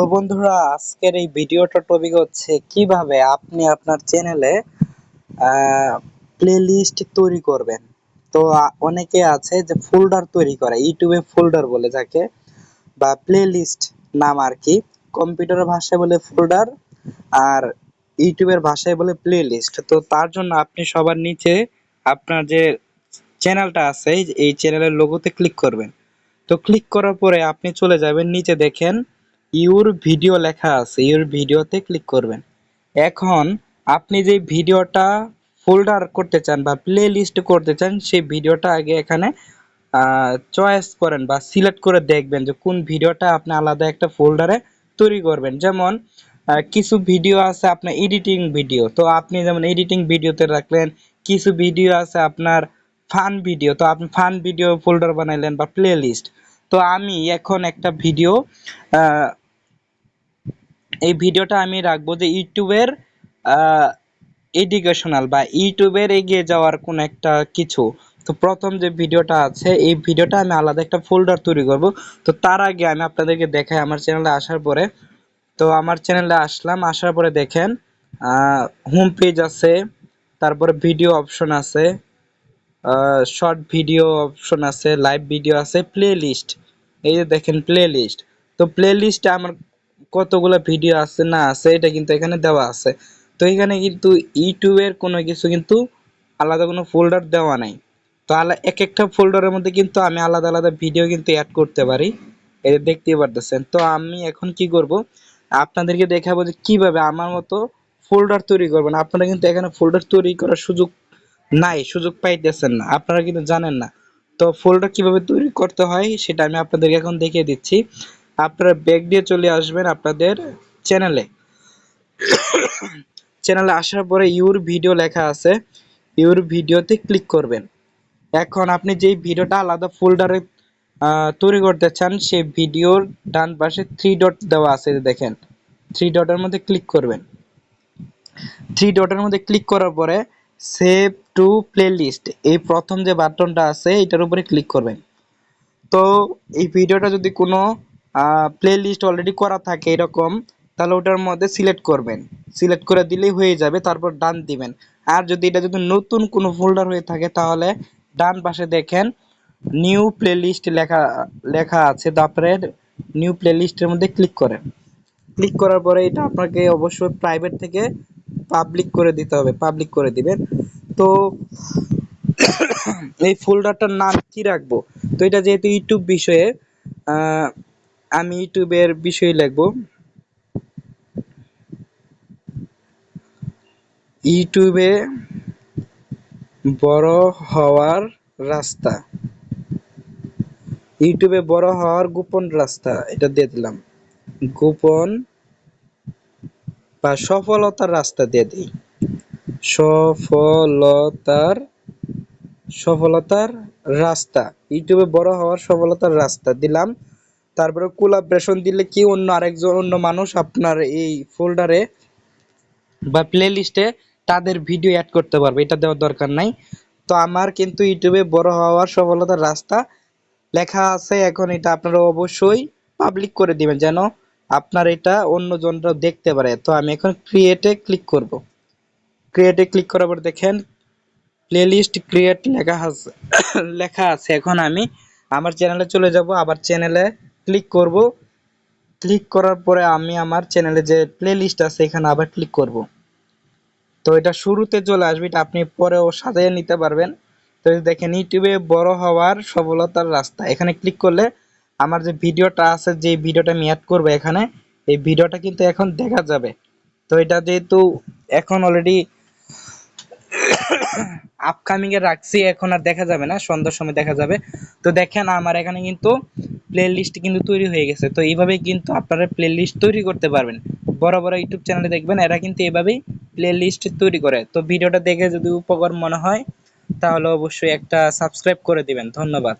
তো বন্ধুরা, আজকের এই ভিডিওটা টপিক হচ্ছে কীভাবে আপনি আপনার চ্যানেলে প্লেলিস্ট তৈরি করবেন। তো অনেকে আছে যে ফোল্ডার তৈরি করে, ইউটিউবে ফোল্ডার বলে যাকে, বা প্লেলিস্ট নাম আর কি কম্পিউটারের ভাষায় বলে ফোল্ডার আর ইউটিউবের ভাষায় বলে প্লেলিস্ট তো তার জন্য আপনি সবার নিচে আপনার যে চ্যানেলটা আছে, এই চ্যানেলের লোগোতে ক্লিক করবেন। তো ক্লিক করার পরে আপনি চলে যাবেন, নিচে দেখেন ইউর ভিডিও লেখা আছে, ইউর ভিডিওতে ক্লিক করবেন। এখন আপনি যে ভিডিওটা ফোল্ডার করতে চান বা প্লে লিস্ট করতে চান, সেই ভিডিওটা আগে এখানে চয়েস করেন বা সিলেক্ট করে দেখবেন যে কোন ভিডিওটা আপনি আলাদা একটা ফোল্ডারে তৈরি করবেন। যেমন কিছু ভিডিও আছে আপনার এডিটিং ভিডিও। তো আপনি যেমন এডিটিং ভিডিওতে রাখলেন, কিছু ভিডিও আছে আপনার ফান ভিডিও। তো আপনি ফান ভিডিও ফোল্ডার বানাইলেন বা প্লে লিস্ট তো আমি এখন একটা ভিডিও এই ভিডিওটা আমি রাখব যে ইউটিউবের এডুকেশনাল বা ইউটিউবের এগিয়ে যাওয়ার কোন একটা কিছু। তো প্রথম যে ভিডিওটা আছে, এই ভিডিওটা আমি আলাদা একটা ফোল্ডার তৈরি করব। তো তার আগে আমি আপনাদেরকে দেখাই আমার চ্যানেলে আসার পরে। তো আমার চ্যানেলে আসলাম, আসার পরে দেখেন হোম পেজ আছে, তারপরে ভিডিও অপশন আছে শর্ট ভিডিও অপশন আছে লাইভ ভিডিও আছে প্লে লিস্ট এই যে দেখেন প্লে লিস্ট তো প্লে লিস্টে আমার কতগুলো ভিডিও আছে, না আছে, এটা কিন্তু এখানে দেওয়া আছে। তো এখানে কিন্তু ইউটিউবের কোনো কিছু কিন্তু আলাদা কোনো ফোল্ডার দেওয়া নাই। তো এক একটা ফোল্ডারের মধ্যে কিন্তু আমি আলাদা আলাদা ভিডিও কিন্তু অ্যাড করতে পারি। এটা দেখতেই পারতেছেন। তো আমি এখন কি করব? আপনাদেরকে দেখাবো যে কীভাবে আমার মতো ফোল্ডার তৈরি করবেন। আপনারা কিন্তু এখানে ফোল্ডার তৈরি করার সুযোগ নাই, সুযোগ পাইতেছেন না। আপনারা কিন্তু জানেন না। তো ফোল্ডার কীভাবে তৈরি করতে হয়, সেটা আমি আপনাদেরকে এখন দেখিয়ে দিচ্ছি। আপনারা ব্যাগ দিয়ে চলে আসবেন আপনাদের চ্যানেলে চ্যানেলে আসার পরে ইউর ভিডিও লেখা আছে, ইউর ভিডিওতে ক্লিক করবেন। এখন আপনি যেই ভিডিওটা আলাদা ফোল্ডারে তৈরি করতে চান, সেই ভিডিওর ডান পাশে থ্রি ডট দেওয়া আছে দেখেন। থ্রি ডটের মধ্যে ক্লিক করবেন। থ্রি ডটের মধ্যে ক্লিক করার পরে সেভ টু প্লেলিস্ট এই প্রথম যে বাটনটা আছে, এটার উপরে ক্লিক করবেন। তো এই ভিডিওটা যদি কোনো প্লে লিস্ট অলরেডি করা থাকে এরকম, তাহলে ওটার মধ্যে সিলেক্ট করবেন। সিলেক্ট করে দিলেই হয়ে যাবে, তারপর ডান দিবেন। আর যদি এটা যদি নতুন কোনো ফোল্ডার হয়ে থাকে, তাহলে ডান পাশে দেখেন নিউ প্লেলিস্ট লেখা লেখা আছে। তারপরে নিউ প্লেলিস্টের মধ্যে ক্লিক করেন। ক্লিক করার পরে এটা আপনাকে অবশ্যই প্রাইভেট থেকে পাবলিক করে দিতে হবে পাবলিক করে দিবেন। তো এই ফোল্ডারটার নাম কি রাখব? তো এটা যেহেতু ইউটিউব বিষয়ে আমি ইউটিউবের বিষয় লিখব। ইউটিউবে বড় হওয়ার রাস্তা। ইউটিউবে বড় হওয়ার গোপন রাস্তা, এটা দিয়ে দিলাম। গোপন বা সফলতার রাস্তা দিয়ে দিই। সফলতার সফলতার রাস্তা। ইউটিউবে বড় হওয়ার সফলতার রাস্তা দিলাম। তারপরে কোলাবরেশন দিলে কি অন্য আরেকজন, অন্য মানুষ আপনার এই ফোল্ডারে বা প্লে লিস্টে তাদের ভিডিও অ্যাড করতে পারবে? এটা দেওয়ার দরকার নাই। তো আমার কিন্তু ইউটিউবে বড় হওয়ার সফলতার রাস্তা লেখা আছে। এখন এটা আপনারা অবশ্যই পাবলিক করে দিবেন যেন আপনার এটা অন্য জনরা দেখতে পারে। তো আমি এখন ক্রিয়েটে ক্লিক করব। ক্রিয়েটে ক্লিক করার পর দেখেন প্লেলিস্ট ক্রিয়েট লেখা আছে লেখা আছে। এখন আমি আমার চ্যানেলে চলে যাব। আবার চ্যানেলে ক্লিক করব। ক্লিক করার পরে আমি আমার চ্যানেলে যে প্লেলিস্ট আছে, এখানে আবার ক্লিক করব। তো এটা শুরুতে চলে আসবে, এটা আপনি পরেও সাজিয়ে নিতে পারবেন। তো দেখেন, ইউটিউবে বড় হওয়ার সফলতার রাস্তা। এখানে ক্লিক করলে আমার যে ভিডিওটা আছে, যে ভিডিওটা আমি অ্যাড করব এখানে, এই ভিডিওটা কিন্তু এখন দেখা যাবে। তো এটা যেহেতু এখন অলরেডি আপকামিং এ রাখছি, এখন আর দেখা যাবে না, সন্ধ্যার সময় দেখা যাবে। তো দেখেন, আমার এখানে কিন্তু প্লে লিস্ট কিন্তু তৈরি হয়ে গেছে। তো এইভাবে কিন্তু আপনারা প্লে লিস্ট তৈরি করতে পারবেন। বড় বড় ইউটিউব চ্যানেলে দেখবেন, এরা কিন্তু এভাবেই প্লে লিস্ট তৈরি করে। তো ভিডিওটা দেখে যদি উপকার মনে হয়, তাহলে অবশ্যই একটা সাবস্ক্রাইব করে দিবেন। ধন্যবাদ।